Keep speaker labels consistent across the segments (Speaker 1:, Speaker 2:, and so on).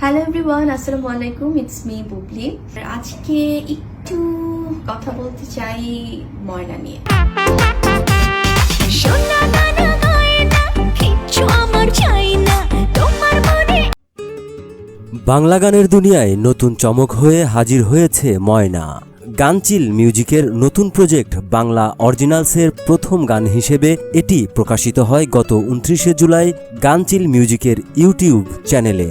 Speaker 1: Hello everyone আসসালামু আলাইকুম it's me Bubly আজকে একটু কথা বলতে চাই ময়না নিয়ে।
Speaker 2: বাংলা গানের দুনিয়ায় নতুন চমক হয়ে হাজির হয়েছে ময়না। গানচিল মিউজিকের নতুন প্রজেক্ট বাংলা অরিজিনালসের প্রথম গান হিসেবে এটি প্রকাশিত হয় গত উনত্রিশে জুলাই গানচিল মিউজিকের ইউটিউব চ্যানেলে।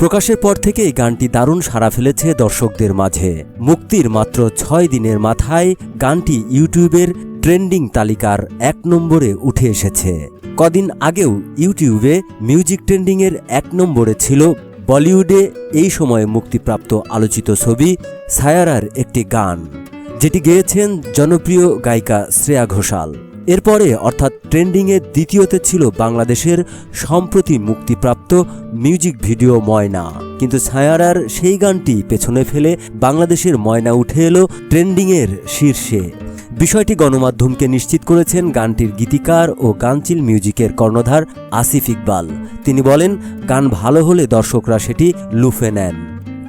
Speaker 2: প্রকাশের পর থেকেই গানটি দারুণ সাড়া ফেলেছে দর্শকদের মাঝে। মুক্তির মাত্র ছয় দিনের মাথায় গানটি ইউটিউবের ট্রেন্ডিং তালিকার এক নম্বরে উঠে এসেছে। কদিন আগেও ইউটিউবে মিউজিক ট্রেন্ডিংয়ের এক নম্বরে ছিল বলিউডে এই সময়ে মুক্তিপ্রাপ্ত আলোচিত ছবি সায়ারার একটি গান, যেটি গেয়েছেন জনপ্রিয় গায়িকা শ্রেয়া ঘোষাল। এরপরে, অর্থাৎ ট্রেন্ডিংয়ে দ্বিতীয়তে ছিল বাংলাদেশের সম্প্রতি মুক্তিপ্রাপ্ত মিউজিক ভিডিও ময়না। কিন্তু ছায়ারার সেই গানটি পেছনে ফেলে বাংলাদেশের ময়না উঠে এলো ট্রেন্ডিংয়ের শীর্ষে। বিষয়টি গণমাধ্যমকে নিশ্চিত করেছেন গানটির গীতিকার ও গানচিল মিউজিকের কর্ণধার আসিফ ইকবাল। তিনি বলেন, গান ভালো হলে দর্শকরা সেটি লুফে নেন।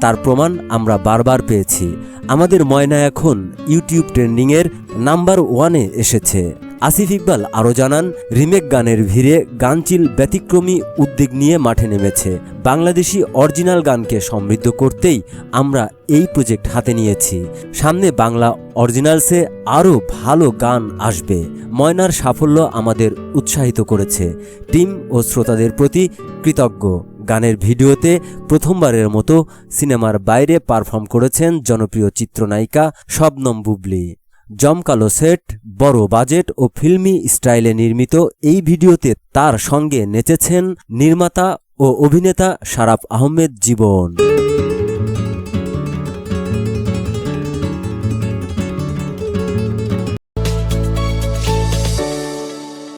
Speaker 2: তার প্রমাণ আমরা বারবার পেয়েছি। আমাদের ময়না এখন ইউটিউব ট্রেন্ডিংয়ের নাম্বার ওয়ানে এসেছে। আসিফ ইকবাল আরও জানান, রিমেক গানের ভিড়ে গানচিল ব্যতিক্রমী উদ্যোগ নিয়ে মাঠে নেমেছে। বাংলাদেশি অরিজিনাল গানকে সমৃদ্ধ করতেই আমরা এই প্রজেক্ট হাতে নিয়েছি। সামনে বাংলা অরিজিনালসে আরও ভালো গান আসবে। ময়নার সাফল্য আমাদের উৎসাহিত করেছে। টিম ও শ্রোতাদের প্রতি কৃতজ্ঞ। গানের ভিডিওতে প্রথমবারের মতো সিনেমার বাইরে পারফর্ম করেছেন জনপ্রিয় চিত্রনায়িকা শবনম বুবলি। জমকালো সেট, বড় বাজেট ও ফিল্মি স্টাইলে নির্মিত এই ভিডিওতে তার সঙ্গে নেচেছেন নির্মাতা ও অভিনেতা শারাফ আহমেদ জীবন।